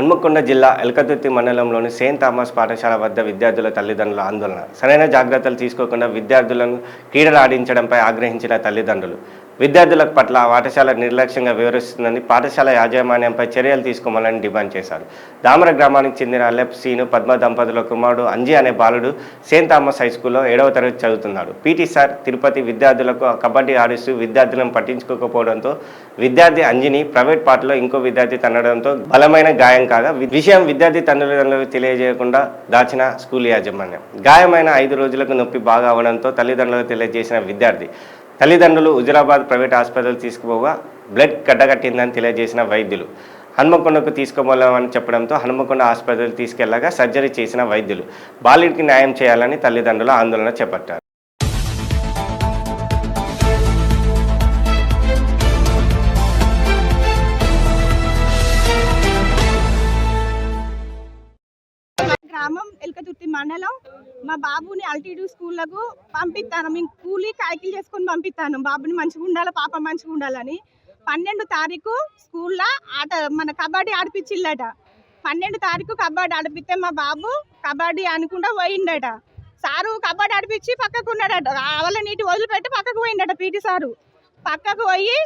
హన్మకొండ జిల్లా ఎల్కతుర్తి మండలంలోని Saint Thomas పాఠశాల వద్ద విద్యార్థుల తల్లిదండ్రుల ఆందోళన. సరైన జాగ్రత్తలు తీసుకోకుండా విద్యార్థులను క్రీడలు ఆడించడంపై ఆగ్రహించిన తల్లిదండ్రులు. విద్యార్థుల పట్ల పాఠశాల నిర్లక్ష్యంగా వివరిస్తుందని పాఠశాల యాజమాన్యంపై చర్యలు తీసుకోవాలని డిమాండ్ చేశారు. దామర గ్రామానికి చెందిన లెఫ్ సీను పద్మ దంపతుల కుమారుడు అంజీ అనే బాలుడు సెయింట్ థామస్ హై స్కూల్లో ఏడవ తరగతి చదువుతున్నాడు. పీటీ సార్ తిరుపతి విద్యార్థులకు కబడ్డీ ఆడిస్తూ విద్యార్థులను పట్టించుకోకపోవడంతో విద్యార్థి అంజిని ప్రైవేట్ పాటలో ఇంకో విద్యార్థి తన్నడంతో బలమైన గాయం కాగా విషయం విద్యార్థి తల్లిదండ్రులకు తెలియజేయకుండా దాచిన స్కూల్ యాజమాన్యం. గాయమైన ఐదు రోజులకు నొప్పి బాగా అవడంతో తల్లిదండ్రులకు తెలియజేసిన విద్యార్థి తల్లిదండ్రులు హుజురాబాద్ ప్రైవేట్ ఆసుపత్రికి తీసుకుపోగా బ్లడ్ గడ్డగట్టిందని తెలియజేసిన వైద్యులు. హన్మకొండకు తీసుకోవాలని చెప్పడంతో హనుమకొండ ఆసుపత్రికి తీసుకెళ్ళగా సర్జరీ చేసిన వైద్యులు. బాలుడికి న్యాయం చేయాలని తల్లిదండ్రులు ఆందోళన చేపట్టారు. గ్రామం ఎల్కతుర్తి మండలం. మా బాబుని అల్టీడూ స్కూళ్ళకు పంపిస్తాను. మేము కూలీ కాయకిలు చేసుకొని పంపిస్తాను. బాబుని మంచిగా ఉండాలి పాప మంచిగా ఉండాలని. పన్నెండు తారీఖు స్కూల్లో ఆట మన కబడ్డీ ఆడిపించిల్లట పన్నెండు తారీఖు కబడ్డీ ఆడిపిస్తే మా బాబు కబడ్డీ అనుకుంటా పోయిండట. సారు కబడ్డీ ఆడిపించి పక్కకు ఉన్నాడట. ఆవల నీటి వదిలిపెట్టి పక్కకు పోయిండట పీటీ సారు. పక్కకు పోయి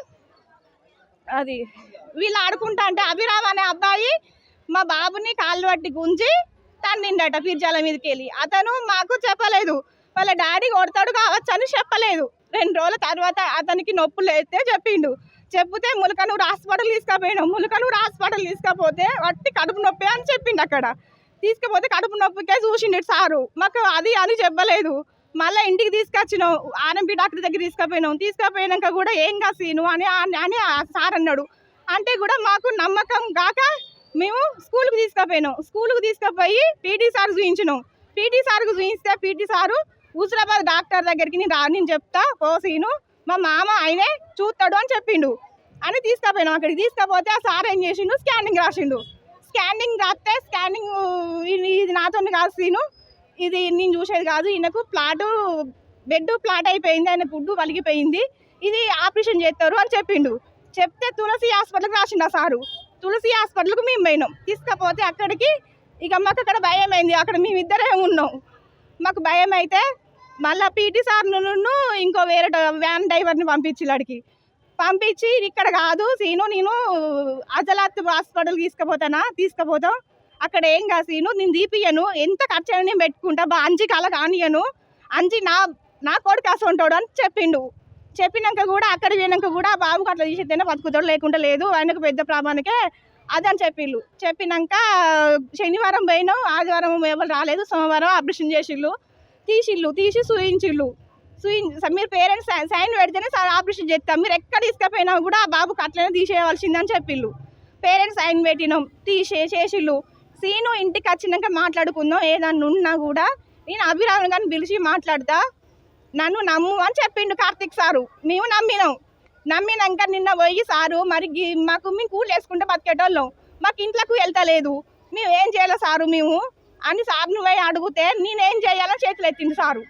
అది వీళ్ళు ఆడుకుంటా అంటే అభిరామ్ అనే అబ్బాయి మా బాబుని కాళ్ళు పట్టి గుంజి తన్నిండట పీర్జాల మీదకి వెళ్ళి అతను మాకు చెప్పలేదు. వాళ్ళ డాడీ కొడతాడు కావచ్చు అని చెప్పలేదు. రెండు రోజుల తర్వాత అతనికి నొప్పులు అయితే చెప్పిండు. చెప్తే ములకనూరు హాస్పిటల్ తీసుకుపోయినాం ములకనూరు హాస్పిటల్ తీసుకపోతే వట్టి కడుపు నొప్పి అని చెప్పిండు అక్కడ. తీసుకుపోతే కడుపు నొప్పికే చూసిండు సారు. మాకు అది అని చెప్పలేదు. మళ్ళీ ఇంటికి తీసుకొచ్చినాం. ఆర్ఎంపీ డాక్టర్ దగ్గర తీసుకుపోయినాం. తీసుకుపోయినాక కూడా ఏం కాసీను సీను అని అని సార్ అన్నాడు. అంటే కూడా మాకు నమ్మకం కాక మేము స్కూల్కి తీసుకుపోయినాం. స్కూల్కి తీసుకుపోయి పీటీ సార్ చూపించినాం పీటీ సార్కు చూపిస్తే పీటీ సారు హుజరాబాద్ డాక్టర్ దగ్గరికి నేను నేను చెప్తా పో సీను మా మామ ఆయనే చూస్తాడు అని చెప్పిండు. అని తీసుకుపోయినాం అక్కడికి. తీసుకుపోతే ఆ సార్ ఏం చేసిండు? స్కానింగ్ రాసిండు. స్కానింగ్ రాస్తే స్కానింగ్ ఇది ఇది నాతో కాదు సీను. ఇది నేను చూసేది కాదు. ఈయనకు ప్లాటు బెడ్ ప్లాట్ అయిపోయింది. ఆయన ఫుడ్ వలిగిపోయింది. ఇది ఆపరేషన్ చేస్తారు అని చెప్పిండు. చెప్తే తులసి హాస్పిటల్కి రాసిండు ఆ సారు. తులసి హాస్పిటల్కి మేము పోయినాం. తీసుకపోతే అక్కడికి ఇక మాకు అక్కడ భయం అయింది అక్కడ మేమిద్దరే ఉన్నాం. మాకు భయం అయితే మళ్ళీ పీటీ సార్ను ఇంకో వేరే వ్యాన్ డ్రైవర్ని పంపించి అడికి పంపించి ఇక్కడ కాదు సీను నేను అజలాత్ హాస్పిటల్ తీసుకుపోతానా? తీసుకుపోతాం. అక్కడ ఏం కాదు సీను నేను తీపియను ఎంత ఖర్చు అయినా నేను పెట్టుకుంటా. బా అంజి కల కానియను అంజి నా నా కొడుకు అసలు ఉంటాడు అని చెప్పిండు. చెప్పినాక కూడా అక్కడ పోయినాక కూడా బాబుకు బాబుకి అట్లా తీసేస్తేనే బతుకుతాడు లేకుండా లేదు ఆయనకు పెద్ద ప్రామానికే అదని చెప్పిళ్ళు. చెప్పినాక శనివారం పోయినాం ఆదివారం ఎవరు రాలేదు సోమవారం ఆపరేషన్ చేసిళ్ళు. తీసిళ్ళు తీసి సూయించిళ్ళు. సూయి మీరు పేరెంట్స్ సైన్ పెడితేనే సార్ ఆపరేషన్ చేస్తాం మీరు ఎక్కడ తీసుకుపోయినా కూడా బాబుకు బాబుకి అట్లనే తీసేయవలసిందని చెప్పిళ్ళు. పేరెంట్స్ సైన్ పెట్టినాం తీసే చేసిళ్ళు. సీను ఇంటికి వచ్చినాక మాట్లాడుకుందాం ఏదన్నా ఉన్నా కూడా. నేను అభిరామ్ గారిని పిలిచి మాట్లాడతా. నన్ను నమ్ము అని చెప్పిండు కార్తిక్ సారు. మేము నమ్మినాం. నమ్మినాక నిన్న పోయి సారు మరి మాకు మేము కూలి వేసుకుంటే బతికేటోళ్ళం. మాకు ఇంట్లోకి వెళ్తలేదు. మేము ఏం చేయాలి సారు మేము? అని సార్ని పోయి అడిగితే నేనేం చేయాలో చేతులు ఎత్తిండు సారు.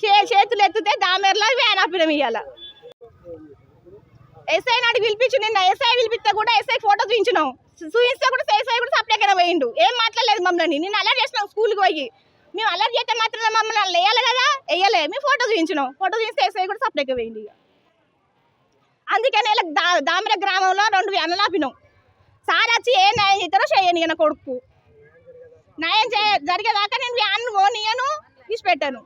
చే చేతులు ఎత్తితే దామెర్లా వ్యాన్ ఆపినం ఇయ్యాల. ఎస్ఐ నాటికి పిలిపించి నిన్న ఎస్ఐ పిలిపిస్తే కూడా ఎస్ఐ ఫోటో చూపించినాం. చూపిస్తే కూడా ఎస్ఐ కూడా సప్లైకైనా పోయిండు. ఏం మాట్లాడలేదు మమ్మల్ని. నిన్న అలా చేసినాం స్కూల్కి పోయి. మేము అలర్ట్ చేస్తే మాత్రం మమ్మల్ని వేయాలి కదా? వేయలే. మేము ఫోటో చూపించినాం. ఫోటో చూపిస్తే ఎస్ఐ కూడా సప్లైకి పోయింది ఇక. అందుకని ఇలా దా దామిర గ్రామంలో రెండు వ్యాన్లు ఆపినాం సార్ వచ్చి ఏ న్యాయం చేస్తారో చేయని నా కొడుకు. న్యాయం చే జరిగేదాకా నేను వ్యాన్ ఓనియను తీసి పెట్టాను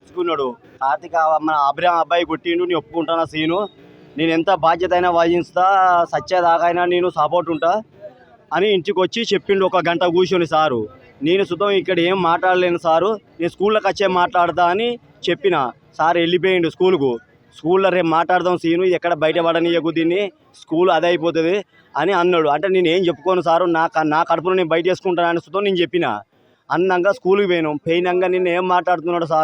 తీసుకున్నాడు. కార్తీక మన అభిరామ్ అబ్బాయి కొట్టిండు నేను ఒప్పుకుంటాను సీను? నేను ఎంత బాధ్యత అయినా వహిస్తా సచ్చేదాకైనా నేను సపోర్ట్ ఉంటా. అని ఇంటికి వచ్చి చెప్పిండు ఒక గంట కూర్చొని సారు. నేను సుతం ఇక్కడ ఏం మాట్లాడలేను సారు. నేను స్కూల్లోకి వచ్చే మాట్లాడదా అని చెప్పిన. సార్ వెళ్ళిపోయిండు స్కూల్కు. స్కూల్లో రేపు మాట్లాడదాం సీను ఇది ఎక్కడ బయట పడనీయకు దీన్ని. స్కూల్ అదే అయిపోతుంది అని అన్నాడు. అంటే నేను ఏం చెప్పుకోను సారు నా నా కడుపులో నేను బయట వేసుకుంటాను అని సుతం నేను చెప్పిన. అన్నాక స్కూల్కి పోయినాం. పోయినాక నిన్న ఏం మాట్లాడుతున్నాడు సార్?